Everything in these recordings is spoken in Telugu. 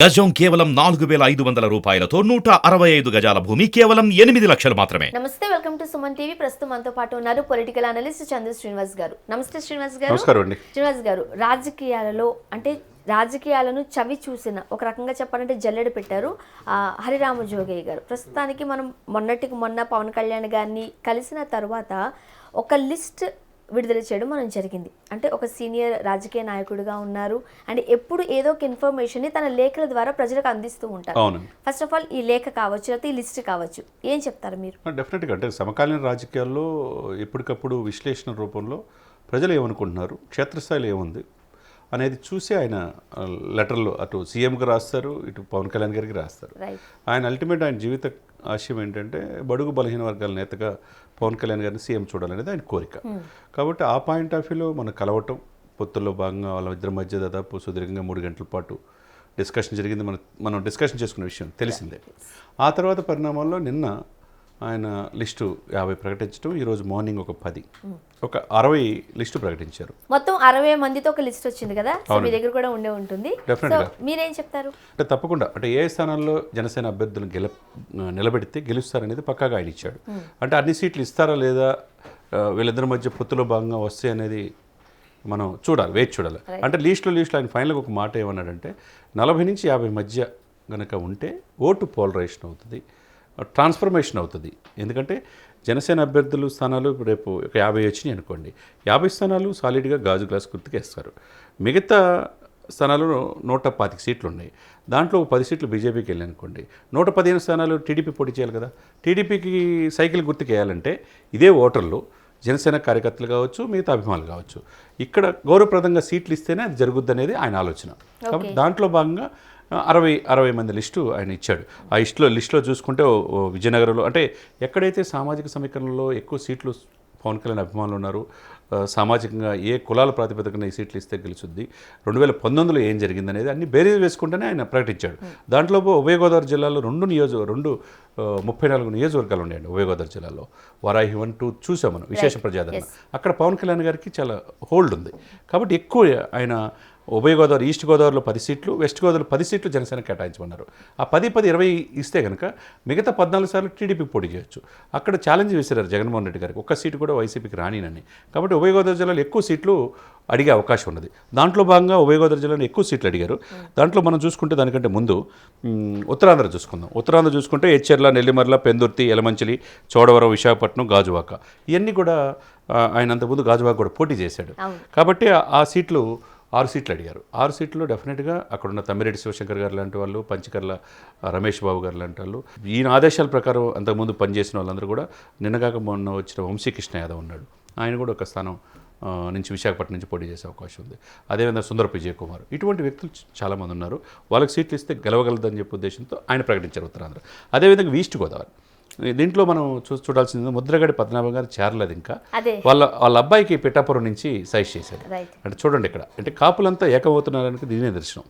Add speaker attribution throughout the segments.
Speaker 1: గజం కేవలం నాలుగు వేల ఐదు వందల రూపాయలతో నూట అరవై ఐదు గజాల భూమి కేవలం ఎనిమిది లక్షలు మాత్రమే.
Speaker 2: నమస్తే వెల్కమ్ టు సుమన్ టీవీ. ప్రస్తుతం మనతో పాటు ఉన్నారు పొలిటికల్ అనలిస్ట్ చంద్ర శ్రీనివాస్ గారు. నమస్తే శ్రీనివాస్ గారు.
Speaker 3: నమస్కారం అండి.
Speaker 2: శ్రీనివాస్ గారు రాజకీయాలలో అంటే రాజకీయాలను చవి చూసిన ఒక రకంగా చెప్పాలంటే జల్లెడ పెట్టారు ఆ, హరిరామ జోగయ్య గారు. ప్రస్తుతానికి మనం మొన్నటికి మొన్న పవన్ కళ్యాణ్ గారిని కలిసిన తర్వాత ఒక లిస్ట్ విడుదల చేయడం మనం జరిగింది. అంటే ఒక సీనియర్ రాజకీయ నాయకుడిగా ఉన్నారు. అండ్ ఎప్పుడు ఏదో ఒక ఇన్ఫర్మేషన్ని తన లేఖల ద్వారా ప్రజలకు అందిస్తూ ఉంటారు. ఫస్ట్ ఆఫ్ ఆల్ ఈ లేఖ కావచ్చు లేకపోతే ఈ లిస్ట్ కావచ్చు ఏం చెప్తారు మీరు?
Speaker 3: డెఫినెట్గా అంటే సమకాలీన రాజకీయాల్లో ఎప్పటికప్పుడు విశ్లేషణ రూపంలో ప్రజలు ఏమనుకుంటున్నారు? క్షేత్రస్థాయిలో ఏముంది? అనేది చూసి ఆయన లెటర్లు అటు సీఎంకి రాస్తారు ఇటు పవన్ కళ్యాణ్ గారికి రాస్తారు. ఆయన అల్టిమేట్ ఆయన జీవిత ఆశయం ఏంటంటే బడుగు బలహీన వర్గాల నేతగా పవన్ కళ్యాణ్ గారిని సీఎం చూడాలనేది ఆయన కోరిక. కాబట్టి ఆ పాయింట్ ఆఫ్ వ్యూలో మనం కలవటం పొత్తుల్లో భాగంగా వాళ్ళ ఇద్దరి మధ్య దాదాపు సుదీర్ఘంగా మూడు గంటల పాటు డిస్కషన్ జరిగింది. మనం మనం డిస్కషన్ చేసుకున్న విషయం తెలిసిందే. ఆ తర్వాత పరిణామాల్లో నిన్న ఆయన లిస్టు యాభై ప్రకటించడం ఈరోజు మార్నింగ్ ఒక పది. ఒక అరవై లిస్టు ప్రకటించారు.
Speaker 2: మొత్తం అరవై మందితో ఒక లిస్ట్ వచ్చింది కదా? మీ దగ్గర కూడా ఉండే ఉంటుంది. మీరేం చెప్తారు?
Speaker 3: అంటే తప్పకుండా. అంటే ఏ స్థానాల్లో జనసేన అభ్యర్థులను గెల నిలబెడితే గెలుస్తారనేది పక్కాగా ఆయన ఇచ్చాడు. అంటే అన్ని సీట్లు ఇస్తారా లేదా? వీళ్ళిద్దరి మధ్య పొత్తులో భాగంగా వస్తాయి అనేది మనం చూడాలి వేచి చూడాలి. అంటే లీస్ట్లో లీస్ట్లో ఆయన ఫైనల్గా ఒక మాట ఏమన్నాడంటే నలభై నుంచి యాభై మధ్య గనక ఉంటే ఓటు పోలరైజేషన్ అవుతుంది. ట్రాన్స్ఫర్మేషన్ అవుతుంది. ఎందుకంటే జనసేన అభ్యర్థులు స్థానాలు రేపు ఒక యాభై వచ్చినాయి అనుకోండి. యాభై స్థానాలు సాలిడ్గా గాజు గ్లాస్ గుర్తుకు వేస్తారు మిగతా స్థానాలు నూట పాతిక సీట్లు ఉన్నాయి దాంట్లో పది సీట్లు బీజేపీకి వెళ్ళి అనుకోండి. నూట పదిహేను స్థానాలు టీడీపీ పోటీ చేయాలి కదా. టీడీపీకి సైకిల్ గుర్తుకు వేయాలంటే ఇదే ఓటర్లు జనసేన కార్యకర్తలు కావచ్చు మిగతా అభిమానులు కావచ్చు. ఇక్కడ గౌరవప్రదంగా సీట్లు ఇస్తేనే అది జరుగుద్ది అనేది ఆయన ఆలోచన. కాబట్టి దాంట్లో భాగంగా అరవై అరవై మంది లిస్టు ఆయన ఇచ్చాడు. ఆ లిస్టులో లిస్టులో చూసుకుంటే విజయనగరంలో అంటే ఎక్కడైతే సామాజిక సమీకరణలో ఎక్కువ సీట్లు పవన్ కళ్యాణ్ అభిమానులు ఉన్నారు సామాజికంగా ఏ కులాల ప్రాతిపదికన ఈ సీట్లు ఇస్తే గెలుచుద్ది రెండు వేల పంతొమ్మిదిలో ఏం జరిగింది అనేది అన్ని బేరీజ్ వేసుకుంటేనే ఆయన ప్రకటించాడు. దాంట్లో ఉభయ గోదావరి జిల్లాలో రెండు నియోజక రెండు ముప్పై నాలుగు నియోజకవర్గాలు ఉన్నాయండి ఉభయ గోదావరి జిల్లాలో. వరాహి వన్ టూ చూసాం మనం విశేష ప్రజాదరణ. అక్కడ పవన్ కళ్యాణ్ గారికి చాలా హోల్డ్ ఉంది. కాబట్టి ఎక్కువ ఆయన ఉభయ గోదావరి ఈస్ట్ గోదావరిలో పది సీట్లు వెస్ట్ గోదావరిలో పది సీట్లు జనసేన కేటాయించమన్నారు. ఆ పది పది ఇరవై ఇస్తే కనుక మిగతా పద్నాలుగు సార్లు టీడీపీకి పోటీ చేయొచ్చు. అక్కడ ఛాలెంజ్ విసిరారు జగన్మోహన్ రెడ్డి గారికి. ఒక్క సీటు కూడా వైసీపీకి రానినని. కాబట్టి ఉభయ గోదావరి జిల్లాలో ఎక్కువ సీట్లు అడిగే అవకాశం ఉన్నది. దాంట్లో భాగంగా ఉభయ గోదావరి జిల్లాలో ఎక్కువ సీట్లు అడిగారు. దాంట్లో మనం చూసుకుంటే దానికంటే ముందు ఉత్తరాంధ్ర చూసుకుందాం. ఉత్తరాంధ్ర చూసుకుంటే హెచ్చెర్ల నెల్లిమర్ల పెందుర్తి ఎలమంచిలి చోడవరం విశాఖపట్నం గాజువాక. ఇవన్నీ కూడా ఆయన అంతకుముందు గాజువాక కూడా పోటీ చేశాడు. కాబట్టి ఆ సీట్లు ఆరు సీట్లు అడిగారు. ఆరు సీట్లు డెఫినెట్గా అక్కడున్న తమ్మిరెడ్డి శివశంకర్ గారు లాంటి వాళ్ళు పంచకర్ల రమేష్ బాబు గారు లాంటి వాళ్ళు ఈయన ఆదేశాల ప్రకారం అంతకుముందు పనిచేసిన వాళ్ళందరూ కూడా నిన్నగాక మొన్న వచ్చిన వంశీకృష్ణ యాదవ్ ఉన్నాడు. ఆయన కూడా ఒక స్థానం నుంచి విశాఖపట్నం నుంచి పోటీ చేసే అవకాశం ఉంది. అదేవిధంగా సుందర విజయ్ కుమార్. ఇటువంటి వ్యక్తులు చాలామంది ఉన్నారు. వాళ్ళకి సీట్లు ఇస్తే గెలవగలదని చెప్పే ఉద్దేశంతో ఆయన ప్రకటించారు ఉత్తరాంధ్ర. అదేవిధంగా ఈస్ట్ గోదావరి. దీంట్లో మనం చూ చూడాల్సింది ముద్రగడి పద్మనాభం గారు చేరలేదు ఇంకా. వాళ్ళ వాళ్ళ అబ్బాయికి పిఠాపురం నుంచి సైజ్ చేశారు. అంటే చూడండి ఇక్కడ. అంటే కాపులంతా ఏకమవుతున్నారని దీనే దర్శనం.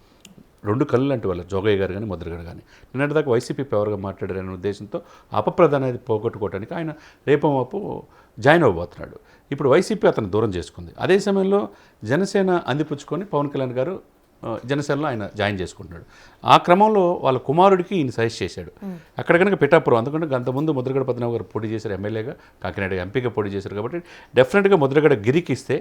Speaker 3: రెండు కళ్ళు అంటే వాళ్ళ జోగయ్య గారు కానీ ముద్రగడ కానీ నిన్నటి దాకా వైసీపీ పవర్గా మాట్లాడారనే ఉద్దేశంతో అపప్రధాన అనేది పోగొట్టుకోవడానికి ఆయన రేపమాపు జాయిన్ అవ్వబోతున్నాడు. ఇప్పుడు వైసీపీ అతను దూరం చేసుకుంది. అదే సమయంలో జనసేన అందిపుచ్చుకొని పవన్ కళ్యాణ్ గారు జనసేనలో ఆయన జాయిన్ చేసుకుంటున్నాడు. ఆ క్రమంలో వాళ్ళ కుమారుడికి ఈయన సజెస్ట్ చేశాడు. అక్కడ కనుక పిఠాపురం అందుకంటే అంతకుముందు ముద్రగడ పద్మనాభ గారు పోటీ చేశారు ఎమ్మెల్యేగా కాకినాడ ఎంపీగా పోటీ చేశారు కాబట్టి డెఫినెట్గా ముద్రగడ గిరికి ఇస్తే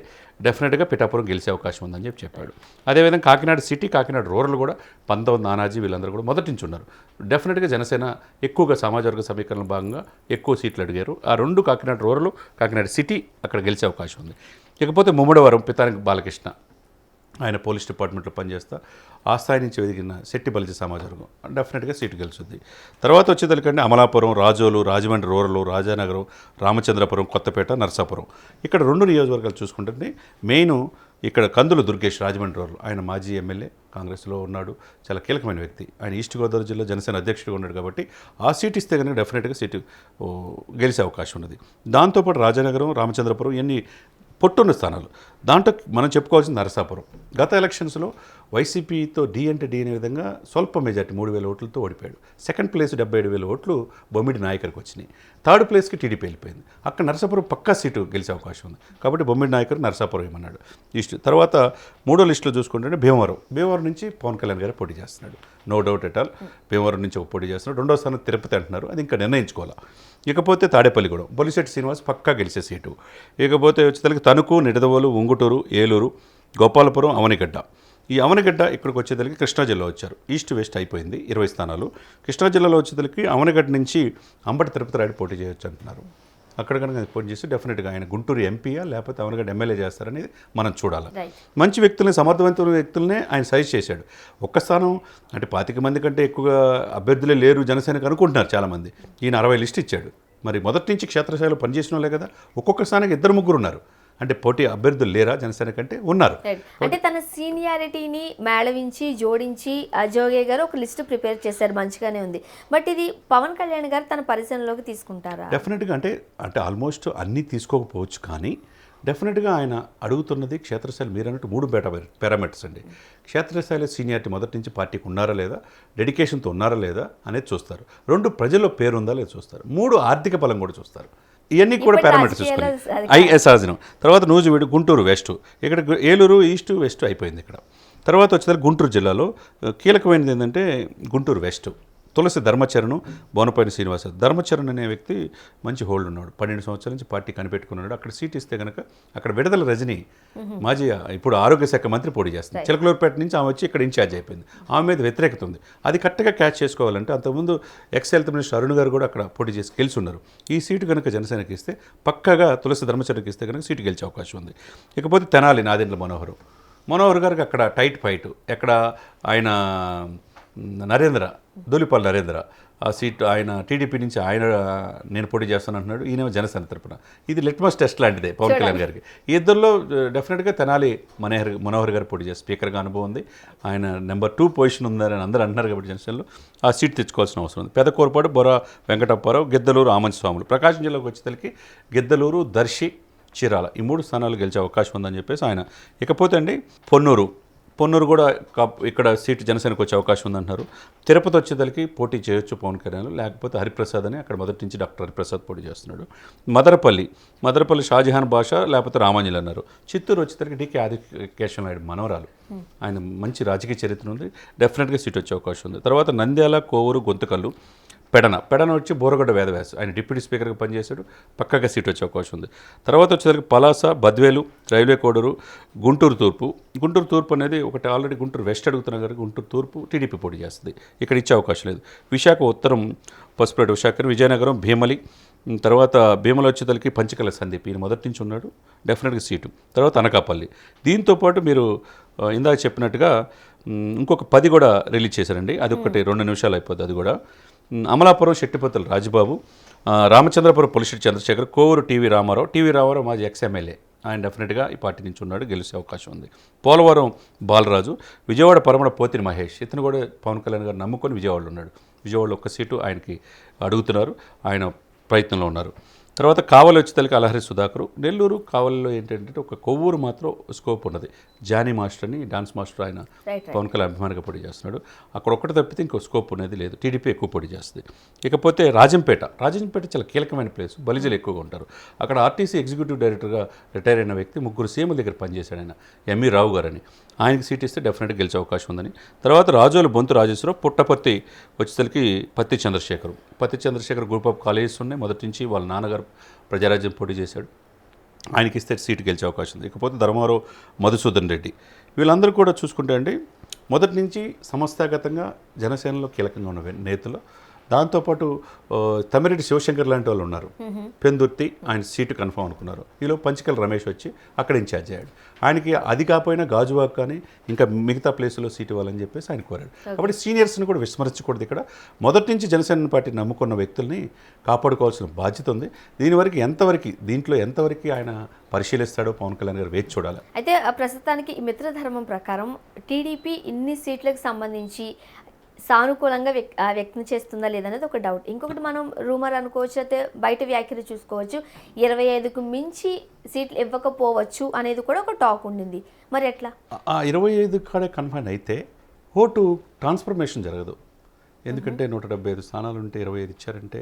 Speaker 3: డెఫినెట్గా పిఠాపురం గెలిచే అవకాశం ఉందని చెప్పి చెప్పాడు. అదేవిధంగా కాకినాడ సిటీ కాకినాడ రూరల్ కూడా పంతొమ్మిది నానాజీ వీళ్ళందరూ కూడా మొదటి నుంచి ఉన్నారు. డెఫినెట్గా జనసేన ఎక్కువగా సామాజిక వర్గ సమీకరణ భాగంగా ఎక్కువ సీట్లు అడిగారు. ఆ రెండు కాకినాడ రూరల్ కాకినాడ సిటీ అక్కడ గెలిచే అవకాశం ఉంది. ఇకపోతే ముమ్మడివరం పితానికి బాలకృష్ణ ఆయన పోలీస్ డిపార్ట్మెంట్లో పనిచేస్తా ఆ స్థాయి నుంచి ఎదిగిన శెట్టి బలిజ సమాజవర్గం డెఫినెట్గా సీటు గెలుచుద్ది తర్వాత వచ్చేదలికంటే అమలాపురం రాజోలు రాజమండ్రి రూరల్ రాజానగరం రామచంద్రపురం కొత్తపేట నర్సాపురం. ఇక్కడ రెండు నియోజకవర్గాలు చూసుకుంటే మెయిన్ ఇక్కడ కందులు దుర్గేష్ రాజమండ్రి రూరల్. ఆయన మాజీ ఎమ్మెల్యే కాంగ్రెస్లో ఉన్నాడు చాలా కీలకమైన వ్యక్తి. ఆయన ఈస్ట్ గోదావరి జిల్లా జనసేన అధ్యక్షుడిగా ఉన్నాడు కాబట్టి ఆ సీట్ ఇస్తే కనుక డెఫినెట్గా సీటు గెలిచే అవకాశం ఉన్నది. దాంతోపాటు రాజానగరం రామచంద్రపురం ఇవన్నీ పొట్టున్న స్థానాలు. దాంట్లో మనం చెప్పుకోవాల్సిన నరసాపురం. గత ఎలక్షన్స్లో వైసీపీతో డి అంటే డి అనే విధంగా స్వల్ప మెజార్టీ మూడు వేల ఓట్లతో ఓడిపోయాడు. సెకండ్ ప్లేస్ డెబ్బై ఏడు వేల ఓట్లు బొమ్మిడి నాయకర్కి వచ్చినాయి. థర్డ్ ప్లేస్కి టీడీపీ వెళ్ళిపోయింది. అక్కడ నరసాపురం పక్కా సీటు గెలిచే అవకాశం ఉంది. కాబట్టి బొమ్మిడి నాయకర్ నరసాపురం ఏమన్నాడు? లిస్ట్ తర్వాత మూడో లిస్టులో చూసుకుంటే భీమవరం. భీమవరం నుంచి పవన్ కళ్యాణ్ గారు పోటీ చేస్తున్నాడు. No doubt at all. Bhimavaram నుంచి ఒక పోటీ చేస్తున్నాడు. రెండో స్థానం తిరుపతి అంటున్నారు. అది ఇంకా నిర్ణయించుకోవాలి? ఇకపోతే తాడేపల్లిగూడెం బొలిశెట్టి శ్రీనివాస్ పక్కా గెలిచే సీటు. ఇకపోతే వచ్చేసరికి తణుకు నిడదవోలు ఉంగుటూరు ఏలూరు గోపాలపురం అవనిగడ్డ. ఈ అవనగడ్డ ఇక్కడికి వచ్చేసరికి కృష్ణా జిల్లా వచ్చారు. ఈస్ట్ వెస్ట్ అయిపోయింది. ఇరవై స్థానాలు. కృష్ణా జిల్లాలో వచ్చేసరికి అవనగడ్డ నుంచి అంబటి తిరుపతి రాయుడు పోటీ చేయొచ్చు అంటున్నారు. అక్కడ కనుక పోటీ చేసి డెఫినెట్గా ఆయన గుంటూరు ఎంపీయా లేకపోతే అవనగడ్డ ఎమ్మెల్యే చేస్తారనేది మనం చూడాలి. మంచి వ్యక్తుల్ని సమర్థవంతమైన వ్యక్తులనే ఆయన సజెస్ట్ చేశాడు. ఒక్క స్థానం అంటే పాతిక మంది కంటే ఎక్కువగా అభ్యర్థులే లేరు జనసేనకు అనుకుంటున్నారు చాలామంది. ఈయన అరవై లిస్ట్ ఇచ్చాడు. మరి మొదటి నుంచి క్షేత్రస్థాయిలో పనిచేసిన వాళ్ళే కదా. ఒక్కొక్క స్థానానికి ఇద్దరు ముగ్గురు ఉన్నారు. అంటే పోటీ అభ్యర్థులు లేరా జనసేన కంటే? ఉన్నారు.
Speaker 2: అంటే తన సీనియారిటీని మేళవించి జోడించి ఆ జోగే గారు ఒక లిస్ట్ ప్రిపేర్ చేశారు మంచిగానే ఉంది. బట్ ఇది పవన్ కళ్యాణ్ గారు తన పరిశీలనలోకి తీసుకుంటారా?
Speaker 3: డెఫినెట్గా అంటే అంటే ఆల్మోస్ట్ అన్నీ తీసుకోకపోవచ్చు కానీ డెఫినెట్గా ఆయన అడుగుతున్నది క్షేత్రస్థాయి మీరు అన్నట్టు మూడు బేట పారామీటర్స్ అండి. క్షేత్రస్థాయిలో సీనియారిటీ మొదటి నుంచి పార్టీకి ఉన్నారా లేదా డెడికేషన్తో ఉన్నారా లేదా అనేది చూస్తారు. రెండు ప్రజల్లో పేరు ఉందా లేదా చూస్తారు. మూడు ఆర్థిక బలం కూడా చూస్తారు. ఇవన్నీ కూడా పారామీటర్స్ చూసుకొని
Speaker 2: అది
Speaker 3: ఐ సాధనం తర్వాత నూజివీడు గుంటూరు వెస్ట్. ఇక్కడ ఏలూరు ఈస్ట్ వెస్ట్ అయిపోయింది ఇక్కడ. తర్వాత వచ్చేసరికి గుంటూరు జిల్లాలో కీలకమైనది ఏంటంటే గుంటూరు వెస్ట్. తులసి ధర్మచరణ్ బోనపల్లి శ్రీనివాస. ధర్మచరణ్ అనే వ్యక్తి మంచి హోల్డ్ ఉన్నాడు పన్నెండు సంవత్సరాల నుంచి పార్టీ కనిపెట్టుకున్నాడు. అక్కడ సీట్ ఇస్తే కనుక అక్కడ విడుదల రజని మాజీ ఇప్పుడు ఆరోగ్య శాఖ మంత్రి పోటీ చేస్తుంది. చిలకలూరుపేట నుంచి ఆమె వచ్చి ఇక్కడ ఇన్ఛార్జ్ అయిపోయింది. ఆమె మీద వ్యతిరేకత ఉంది. అది కరెక్ట్గా క్యాచ్ చేసుకోవాలంటే అంతకుముందు ఎక్స్ హెల్త్ మినిస్టర్ అరుణ్ గారు కూడా అక్కడ పోటీ చేసి గెలిచి ఉన్నారు ఈ సీటు కనుక జనసేనకి ఇస్తే పక్కాగా తులసి ధర్మచరణకి ఇస్తే కనుక సీటు గెలిచే అవకాశం ఉంది. ఇకపోతే తెనాలి నాదెండ్ల మనోహర్. మనోహర్ గారికి అక్కడ టైట్ ఫైట్. ఎక్కడ ఆయన నరేంద్ర దొలిపల్లి నరేంద్ర ఆ సీట్ ఆయన టీడీపీ నుంచి ఆయన నేను పోటీ చేస్తాను అంటున్నాడు ఈయన జనసేన తరపున. ఇది లిట్మస్ టెస్ట్ లాంటిదే పవన్ కళ్యాణ్ గారికి. ఇద్దరిలో డెఫినెట్గా తెనాలి మనోహర్ మనోహర్ గారు పోటీ చేస్తారు. స్పీకర్గా అనుభవం ఉంది. ఆయన నెంబర్ టూ పొజిషన్ ఉందని అందరూ అంటున్నారు కాబట్టి జనసేనలో ఆ సీట్ తెచ్చుకోవాల్సిన అవసరం ఉంది. పెదకూరపాడు బొర వెంకటప్పారావు గిద్దలూరు ఆమంచి స్వాములు ప్రకాశం జిల్లాకు వచ్చేసరికి గిద్దలూరు దర్శి చీరాల ఈ మూడు స్థానాలు గెలిచే అవకాశం ఉందని చెప్పేసి ఆయన. ఇకపోతే అండి పొన్నూరు. పొన్నూరు కూడా ఇక్కడ సీటు జనసేనకు వచ్చే అవకాశం ఉందంటున్నారు. తిరుపతి వచ్చేదలికి పోటీ చేయొచ్చు పవన్ కళ్యాణ్ లేకపోతే హరిప్రసాద్ అని అక్కడ మొదటి నుంచి డాక్టర్ హరిప్రసాద్ పోటీ చేస్తున్నాడు. మదరపల్లి మదరపల్లి షాజహాన్ భాష లేకపోతే రామాంజలి అన్నారు. చిత్తూరు వచ్చేసరికి డికే ఆదికేశవ నాయుడు మనవరాలు. ఆయన మంచి రాజకీయ చరిత్ర ఉంది. డెఫినెట్గా సీట్ వచ్చే అవకాశం ఉంది. తర్వాత నంద్యాల కోవూరు గొంతకల్లు. పెడన. పెడన వచ్చి బోరగడ్డ వేదవ్యాసు ఆయన డిప్యూటీ స్పీకర్గా పనిచేశాడు. పక్కగా సీట్ వచ్చే అవకాశం ఉంది. తర్వాత వచ్చేసరికి పలాస బద్వేలు రైల్వే కోడూరు గుంటూరు తూర్పు. గుంటూరు తూర్పు అనేది ఒకటి ఆల్రెడీ గుంటూరు వెస్ట్ అడుగుతున్న కనుక గుంటూరు తూర్పు టీడీపీ పోటీ చేస్తుంది. ఇక్కడ ఇచ్చే అవకాశం లేదు. విశాఖ ఉత్తరం పసుపేట విశాఖ విజయనగరం భీమలి. తర్వాత భీమల వచ్చేతలకి పంచకల సందీప్. ఈయన మొదటి నుంచి ఉన్నాడు. డెఫినెట్గా సీటు. తర్వాత అనకాపల్లి. దీంతోపాటు మీరు ఇందాక చెప్పినట్టుగా ఇంకొక పది కూడా రిలీజ్ చేశారండి. అది ఒకటి రెండు నిమిషాలు అయిపోద్ది అది కూడా. అమలాపురం శెట్టిపతుల రాజుబాబు రామచంద్రపురం పొలిషెట్టి చంద్రశేఖర్ కోవూరు టీవీ రామారావు టీవీ రామారావు మాజీ ఎక్స్ ఎమ్మెల్యే. ఆయన డెఫినెట్గా ఈ పార్టీ నుంచి ఉన్నాడు గెలిచే అవకాశం ఉంది. పోలవరం బాలరాజు విజయవాడ పరమడ పోతిని మహేష్ ఇతను కూడా పవన్ కళ్యాణ్ గారు నమ్ముకొని విజయవాడలో ఉన్నాడు. విజయవాడలో ఒక్క సీటు ఆయనకి అడుగుతున్నారు ఆయన ప్రయత్నంలో ఉన్నారు. తర్వాత కావలి వచ్చేతలకి అలహరి సుధాకరు. నెల్లూరు కావలిలో ఏంటంటే ఒక కొవ్వూరు మాత్రం స్కోప్ ఉన్నది. జానీ మాస్టర్ అని డాన్స్ మాస్టర్ ఆయన పవన్ కళ్యాణ్ అభిమానిగా పోటీ చేస్తున్నాడు. అక్కడ ఒక్కటి తప్పితే ఇంకో స్కోప్ అనేది లేదు. టీడీపీ ఎక్కువ పోటీ చేస్తుంది. ఇకపోతే రాజంపేట. రాజంపేట చాలా కీలకమైన ప్లేస్ బలిజలు ఎక్కువగా ఉంటారు. అక్కడ ఆర్టీసీ ఎగ్జిక్యూటివ్ డైరెక్టర్గా రిటైర్ అయిన వ్యక్తి ముగ్గురు సీఎంల దగ్గర పనిచేశాడు ఆయన. ఎంఈ రావు గారని. ఆయనకి సీట్ ఇస్తే డెఫినెట్గా గెలిచే అవకాశం ఉందని. తర్వాత రాజోలు బొంతు రాజేశ్వరరావు పుట్టపర్తి వచ్చేసరికి పత్తి చంద్రశేఖర్. పత్తి చంద్రశేఖర్ గ్రూప్ ఆఫ్ కాలేజెస్ ఉన్నాయి. మొదటి నుంచి వాళ్ళ నాన్నగారు ప్రజారాజ్యం పోటీ చేశాడు. ఆయనకి ఇస్తే సీటు గెలిచే అవకాశం ఉంది. ఇకపోతే ధర్మారావు మధుసూదన్ రెడ్డి. వీళ్ళందరూ కూడా చూసుకుంటే అండి మొదటి నుంచి సంస్థాగతంగా జనసేనలో కీలకంగా ఉన్న నేతలు దాంతోపాటు ఆ, తమ్మిరెడ్డి శివశంకర్ లాంటి వాళ్ళు ఉన్నారు. పెందుర్తి ఆయన సీటు కన్ఫర్మ్ అనుకున్నారు. ఈలో పంచకల్ రమేష్ వచ్చి అక్కడ ఇన్ఛార్జ్ అయ్యాడు. ఆయనకి అది కాకపోయినా గాజువాక్ కానీ ఇంకా మిగతా ప్లేసులో సీట్ ఇవ్వాలని చెప్పేసి ఆయన కోరాడు. కాబట్టి సీనియర్స్ని కూడా విస్మరించకూడదు ఇక్కడ. మొదటి నుంచి జనసేన పార్టీ నమ్ముకున్న వ్యక్తుల్ని కాపాడుకోవాల్సిన బాధ్యత ఉంది. దీని వరకు ఎంతవరకు దీంట్లో ఎంతవరకు ఆయన పరిశీలిస్తాడో పవన్ కళ్యాణ్ గారు వేచి చూడాలి.
Speaker 2: అయితే ఆ ప్రస్తుతానికి ఈ మిత్రధర్మం ప్రకారం టీడీపీ ఇన్ని సీట్లకు సంబంధించి సానుకూలంగా వ్యక్తం చేస్తుందా లేదనేది ఒక డౌట్ ఇంకొకటి మనం రూమర్ అనుకోవచ్చు అయితే బయట వ్యాఖ్యలు చూసుకోవచ్చు. ఇరవై ఐదుకు మించి సీట్లు ఇవ్వకపోవచ్చు అనేది కూడా ఒక టాక్ ఉండింది. మరి ఎట్లా?
Speaker 3: ఆ ఇరవై ఐదు కాడే కన్ఫైన్ అయితే ఓటు ట్రాన్స్ఫర్మేషన్ జరగదు. ఎందుకంటే నూట డెబ్బై ఐదు స్థానాలు ఉంటే ఇరవై ఐదు ఇచ్చారంటే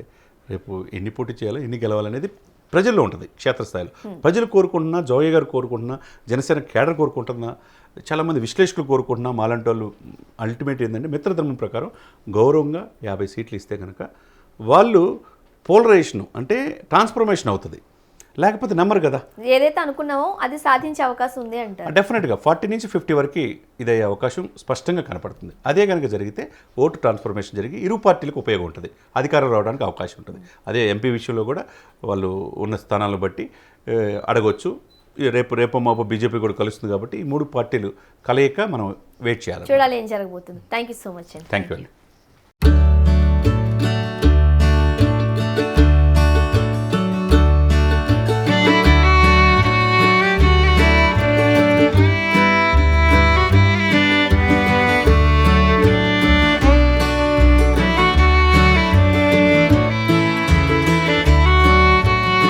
Speaker 3: రేపు ఎన్ని పోటీ చేయాలో ఎన్ని గెలవాలనేది ప్రజల్లో ఉంటుంది క్షేత్రస్థాయిలో. ప్రజలు కోరుకుంటున్నా జోయ గారు కోరుకుంటున్నా జనసేన కేడర్ కోరుకుంటున్నా చాలామంది విశ్లేషకులు కోరుకుంటున్నా మాలాంటి వాళ్ళు అల్టిమేట్ ఏంటంటే మిత్రధర్మం ప్రకారం గౌరవంగా యాభై సీట్లు ఇస్తే కనుక వాళ్ళు పోలరైజేషన్ అంటే ట్రాన్స్ఫర్మేషన్ అవుతుంది. లేకపోతే నెంబర్ కదా.
Speaker 2: ఏదైతే అనుకున్నామో అది సాధించే అవకాశం ఉంది అంటారు.
Speaker 3: డెఫినెట్గా ఫార్టీ నుంచి ఫిఫ్టీ వరకు ఇదయ్యే అవకాశం స్పష్టంగా కనపడుతుంది. అదే కనుక జరిగితే ఓటు ట్రాన్స్ఫర్మేషన్ జరిగి ఇరు పార్టీలకు ఉపయోగం ఉంటుంది. అధికారం రావడానికి అవకాశం ఉంటుంది. అదే ఎంపీ విషయంలో కూడా వాళ్ళు ఉన్న స్థానాలను బట్టి అడగొచ్చు. రేపు రేపు మాపు బీజేపీ కూడా కలుస్తుంది కాబట్టి ఈ మూడు పార్టీలు కలయిక మనం వెయిట్ చేయాలి.
Speaker 2: చూడాలి ఏం జరగబోతుంది. థ్యాంక్ యూ సో మచ్ అండి
Speaker 3: థ్యాంక్ యూ అండి.